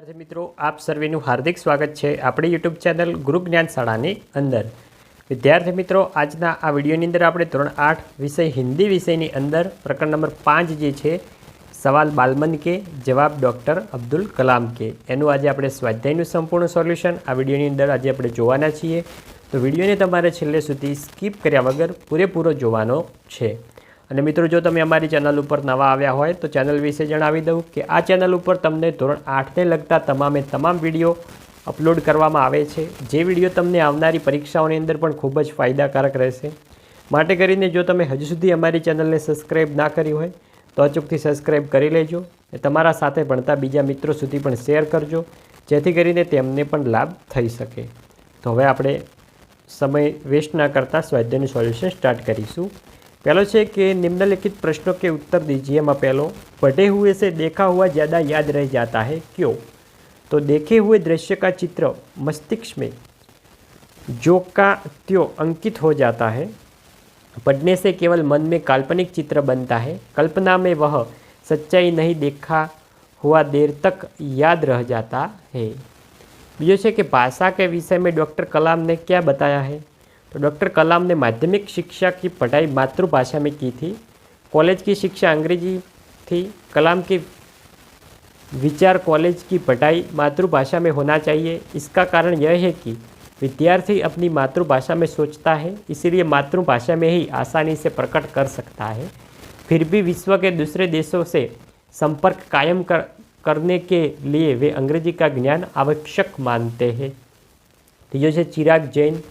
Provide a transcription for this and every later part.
વિદ્યાર્થી મિત્રો, આપ સર્વેનું હાર્દિક સ્વાગત છે આપણી યુટ્યુબ ચેનલ ગુરુ જ્ઞાન શાળાની અંદર. વિદ્યાર્થી મિત્રો, આજના આ વિડીયોની અંદર આપણે ધોરણ આઠ વિષય હિન્દી વિષયની અંદર, પ્રકરણ નંબર પાંચ જે છે, સવાલ બાલમન કે, જવાબ ડૉક્ટર અબ્દુલ કલામ કે. એનું આજે આપણે સ્વાધ્યાયનું સંપૂર્ણ સોલ્યુશન આ વિડીયોની અંદર આજે આપણે જોવાના છીએ. તો વિડીયોને તમારે છેલ્લે સુધી સ્કીપ કર્યા વગર પૂરેપૂરો જોવાનો છે. અને મિત્રો, જો તમે અમારી ચેનલ ઉપર નવા આવ્યા હોય તો ચેનલ વિશે જણાવી દઉં કે આ ચેનલ ઉપર તમને ધોરણ આઠને લગતા તમામે તમામ વીડિયો અપલોડ કરવામાં આવે છે. જે વીડિયો તમને આવનારી પરીક્ષાઓની અંદર પણ ખૂબ જ ફાયદાકારક રહેશે. માટે કરીને જો તમે હજુ સુધી અમારી ચેનલને સબસ્ક્રાઈબ ના કરી હોય તો અચૂકથી સબસ્ક્રાઈબ કરી લેજો અને તમારા સાથે ભણતા બીજા મિત્રો સુધી પણ શેર કરજો, જેથી કરીને તેમને પણ લાભ થઈ શકે. તો હવે આપણે સમય વેસ્ટ ના કરતાં સ્વાધ્યાયનું સોલ્યુશન સ્ટાર્ટ કરીશું. पहलो છે કે निम्नलिखित प्रश्नों के उत्तर दीजिए એમાં પહેલો पढ़े हुए से देखा हुआ ज़्यादा याद रह जाता है क्यों तो देखे हुए दृश्य का चित्र मस्तिष्क में जो का त्यो अंकित हो जाता है पढ़ने से केवल मन में काल्पनिक चित्र बनता है कल्पना में वह सच्चाई नहीं देखा हुआ देर तक याद रह जाता है બીજો છે કે भाषा के विषय में डॉक्टर कलाम ने क्या बताया है तो डॉक्टर कलाम ने माध्यमिक शिक्षा की पढ़ाई मातृभाषा में की थी। कॉलेज की शिक्षा अंग्रेज़ी थी। कलाम की विचार कॉलेज की पढ़ाई मातृभाषा में होना चाहिए। इसका कारण यह है कि विद्यार्थी अपनी मातृभाषा में सोचता है, इसीलिए मातृभाषा में ही आसानी से प्रकट कर सकता है। फिर भी विश्व के दूसरे देशों से संपर्क कायम कर, करने के लिए वे अंग्रेज़ी का ज्ञान आवश्यक मानते हैं। तो है चिराग जैन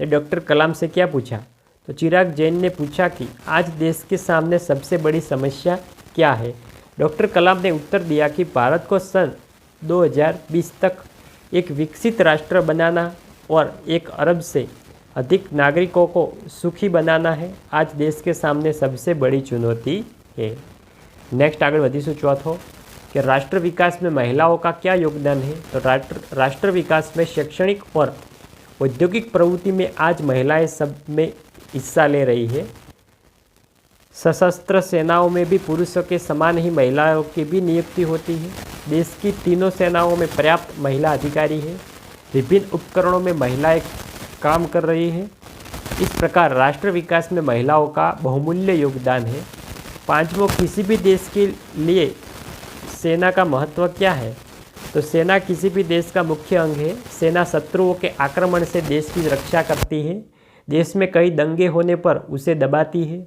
ने डॉक्टर कलाम से क्या पूछा तो चिराग जैन ने पूछा कि आज देश के सामने सबसे बड़ी समस्या क्या है डॉक्टर कलाम ने उत्तर दिया कि भारत को सन 2020 तक एक विकसित राष्ट्र बनाना और एक अरब से अधिक नागरिकों को सुखी बनाना है आज देश के सामने सबसे बड़ी चुनौती है नेक्स्ट आगे વધીશું चौथो कि राष्ट्र विकास में महिलाओं का क्या योगदान है तो राष्ट्र राष्ट्र विकास में शैक्षणिक और औद्योगिक प्रवृत्ति में आज महिलाएँ सब में हिस्सा ले रही है। सशस्त्र सेनाओं में भी पुरुषों के समान ही महिलाओं की भी नियुक्ति होती है। देश की तीनों सेनाओं में पर्याप्त महिला अधिकारी है। विभिन्न उपकरणों में महिलाएँ काम कर रही हैं। इस प्रकार राष्ट्र विकास में महिलाओं का बहुमूल्य योगदान है। पांचवों किसी भी देश के लिए सेना का महत्व क्या है? तो सेना किसी भी देश का मुख्य अंग है सेना शत्रुओं के आक्रमण से देश की रक्षा करती है देश में कई दंगे होने पर उसे दबाती है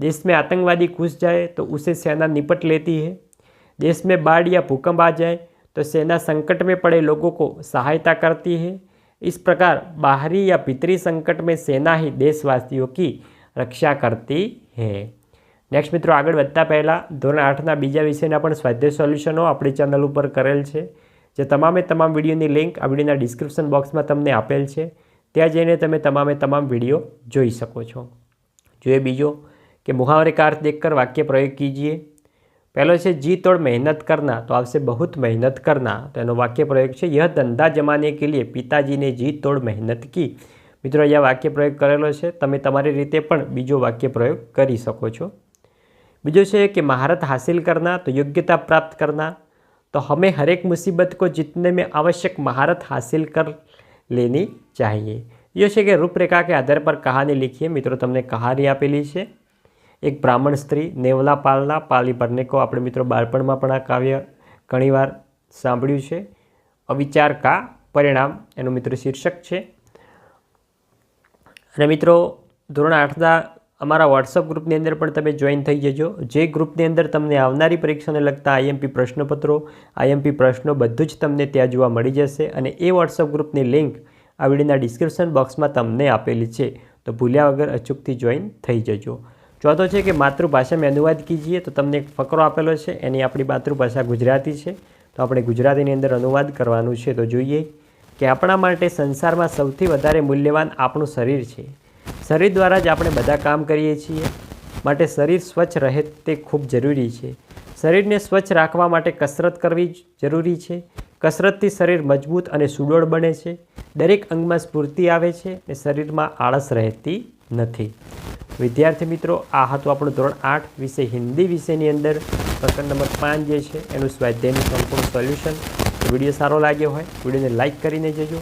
देश में आतंकवादी घुस जाए तो उसे सेना निपट लेती है देश में बाढ़ या भूकंप आ जाए तो सेना संकट में पड़े लोगों को सहायता करती है इस प्रकार बाहरी या भीतरी संकट में सेना ही देशवासियों की રક્ષા કરતી હે નેક્સ્ટ મિત્રો આગળ વધતા પહેલાં ધોરણ આઠના બીજા વિષયના પણ સ્વાધ્યાય સોલ્યુશનો આપણી ચેનલ ઉપર કરેલ છે જે તમામે તમામ વિડીયોની લિંક આ વિડીયોના ડિસ્ક્રિપ્શન બોક્સમાં તમને આપેલ છે. ત્યાં જઈને તમે તમામે તમામ વીડિયો જોઈ શકો છો. જોઈએ બીજો કે મુહાવરે દેખ દેખકર વાક્ય પ્રયોગ કીજીએ. પહેલો છે, જી તોડ મહેનત કરના, તો આવશે બહુત મહેનત કરના. તો એનો વાક્ય પ્રયોગ છે, યહ ધંધા જમાને કે લીએ પિતાજીને જી તોડ મહેનત કી. મિત્રો, અહીંયા વાક્ય પ્રયોગ કરેલો છે. તમે તમારી રીતે પણ બીજો વાક્ય પ્રયોગ કરી શકો છો. બીજો છે કે, મહારત હાસિલ કરના, તો યોગ્યતા પ્રાપ્ત કરના. तो हमें हर एक मुसीबत को जीतने में आवश्यक महारत हासिल कर लेनी चाहिए ये છે કે રૂપરેખા કે આધાર પર કહાની લીખીએ મિત્રો તમને કહાની આપેલી છે એક બ્રાહ્મણ સ્ત્રી નેવલા પાલના પાલી ભરનેકો આપણે મિત્રો બાળપણમાં પણ આ કાવ્ય ઘણીવાર સાંભળ્યું છે અવિચાર કા પરિણામ એનું મિત્રો શીર્ષક છે અને મિત્રો ધોરણ આઠના અમારા વોટ્સઅપ ગ્રુપની અંદર પણ તમે જોઈન થઈ જજો. જે ગ્રુપની અંદર તમને આવનારી પરીક્ષાને લગતા આઈએમપી પ્રશ્નપત્રો આઈએમપી પ્રશ્નો બધું જ તમને ત્યાં જોવા મળી જશે અને એ વોટ્સઅપ ગ્રુપની લિંક આ વિડીયોના ડિસ્ક્રિપ્શન બોક્સમાં તમને આપેલી છે. તો ભૂલ્યા વગર અચૂકથી જોઈન થઈ જજો. ચોથો છે કે માતૃભાષામાં અનુવાદ કીજીએ, તો તમને એક ફકરો આપેલો છે. એની આપણી માતૃભાષા ગુજરાતી છે. તો આપણે ગુજરાતીની અંદર અનુવાદ કરવાનું છે. તો જોઈએ કે આપણા માટે સંસારમાં સૌથી વધારે મૂલ્યવાન આપણું શરીર છે. શરીર દ્વારા જ આપણે બધા કામ કરીએ છીએ. માટે શરીર સ્વચ્છ રહે તે ખૂબ જરૂરી છે. શરીરને સ્વચ્છ રાખવા માટે કસરત કરવી જરૂરી છે. કસરતથી શરીર મજબૂત અને સુડોળ બને છે. દરેક અંગમાં સ્ફૂર્તિ આવે છે અને શરીરમાં આળસ રહેતી નથી. વિદ્યાર્થી મિત્રો, આ હતું આપણું ધોરણ આઠ વિષય હિન્દી વિષયની અંદર. પ્રકરણ નંબર પાંચ જે છે, એનું સ્વાધ્યાયનું સંપૂર્ણ સોલ્યુશન. વીડિયો સારો લાગ્યો હોય વિડીયોને લાઇક કરીને જજો.